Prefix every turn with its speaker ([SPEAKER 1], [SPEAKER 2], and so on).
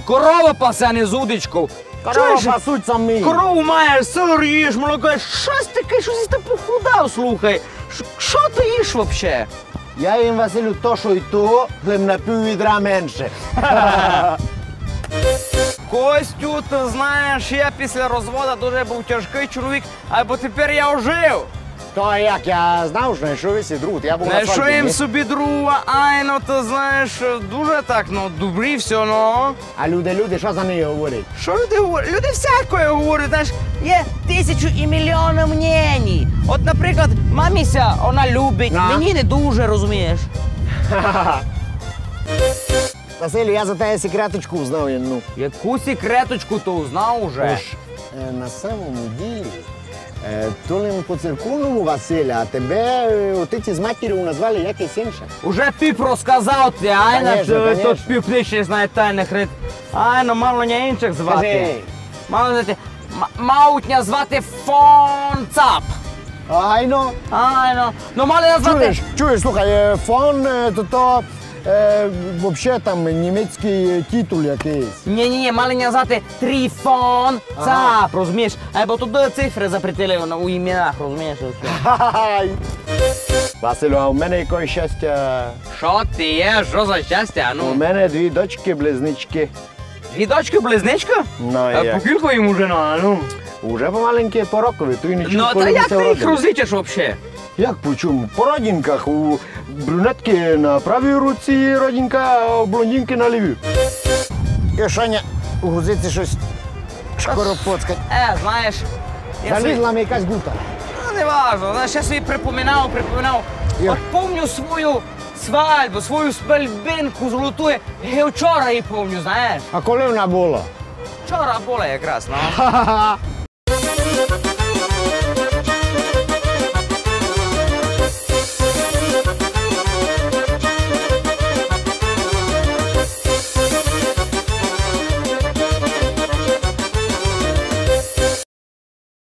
[SPEAKER 1] Корова пасе, а не з удочкою.
[SPEAKER 2] Корова
[SPEAKER 1] Чуєш?
[SPEAKER 2] пасуть самі.
[SPEAKER 1] Корову маєш, сир їш, молоко. їш. Щось таке, щось ти похудав, слухай. Ш- Що ти їш взагалі?
[SPEAKER 2] Я їм, Василю, то, що й то, хлеб на пів відра менше.
[SPEAKER 1] Костю, ти знаєш, я після розводу дуже був тяжкий чоловік, або тепер я ожив.
[SPEAKER 2] То як я знав, що знайшов весь друг, я був на
[SPEAKER 1] Знайшов
[SPEAKER 2] фронті,
[SPEAKER 1] їм собі друга, ай, ну ти знаєш, дуже так, ну, добрі все, ну.
[SPEAKER 2] А люди, люди, що за неї говорять?
[SPEAKER 1] Що люди говорять? Люди всякое говорять, знаєш, є тисячу і мільйони мнені. От, наприклад, маміся, вона любить,
[SPEAKER 2] На.
[SPEAKER 1] мені не дуже, розумієш.
[SPEAKER 2] Василю, я за тебе секреточку знав одну.
[SPEAKER 1] Яку секреточку ти узнав уже?
[SPEAKER 2] Е, на самому ділі, ли по церковному Василя, а тебе е, отиці з матір'ю назвали якесь інше.
[SPEAKER 1] Уже піп розказав ти, ай, на
[SPEAKER 2] Конечно,
[SPEAKER 1] то
[SPEAKER 2] конечно.
[SPEAKER 1] піп не знає тайних рит. Ай, ну мало не інших звати.
[SPEAKER 2] Кажи.
[SPEAKER 1] Мало знати, м- мають звати фон Цап.
[SPEAKER 2] Ай, ну.
[SPEAKER 1] Ай, ну, ну мали назвати.
[SPEAKER 2] Чуєш, чуєш, слухай, е, фон, е, то то, е, взагалі там німецький титул якийсь.
[SPEAKER 1] Ні, ні, ні, мали назвати Трифон Цап, Ага. розумієш? А бо туди цифри запретили ну, у іменах, розумієш? оце.
[SPEAKER 2] Ха-ха-ха. Василю, а у мене якось щастя.
[SPEAKER 1] Що ти є? Що за щастя?
[SPEAKER 2] У
[SPEAKER 1] Ну,
[SPEAKER 2] мене дві дочки, близнички.
[SPEAKER 1] дві дочки близничка?
[SPEAKER 2] Ну,
[SPEAKER 1] А
[SPEAKER 2] як?
[SPEAKER 1] по кілько їм уже на, ну?
[SPEAKER 2] Уже помаленькі по рокові, то й не чув,
[SPEAKER 1] Ну,
[SPEAKER 2] коли
[SPEAKER 1] та як
[SPEAKER 2] це
[SPEAKER 1] ти їх
[SPEAKER 2] вродили.
[SPEAKER 1] розлічиш взагалі?
[SPEAKER 2] Як по чому? По родинках. У брюнетки на правій руці родинка, а у блондинки на лівій. І Шаня, у гузиці щось шкоропоцкать.
[SPEAKER 1] Е, знаєш, я собі,
[SPEAKER 2] Залізла мені якась гута.
[SPEAKER 1] ну, не важно, знаєш, я собі припоминав, припоминав.
[SPEAKER 2] Я-
[SPEAKER 1] От помню свою свадьбу, свою свадьбинку золоту, я вчора її помню, знаєш.
[SPEAKER 2] А коли вона була?
[SPEAKER 1] Вчора була якраз, ну.
[SPEAKER 2] Ха-ха-ха.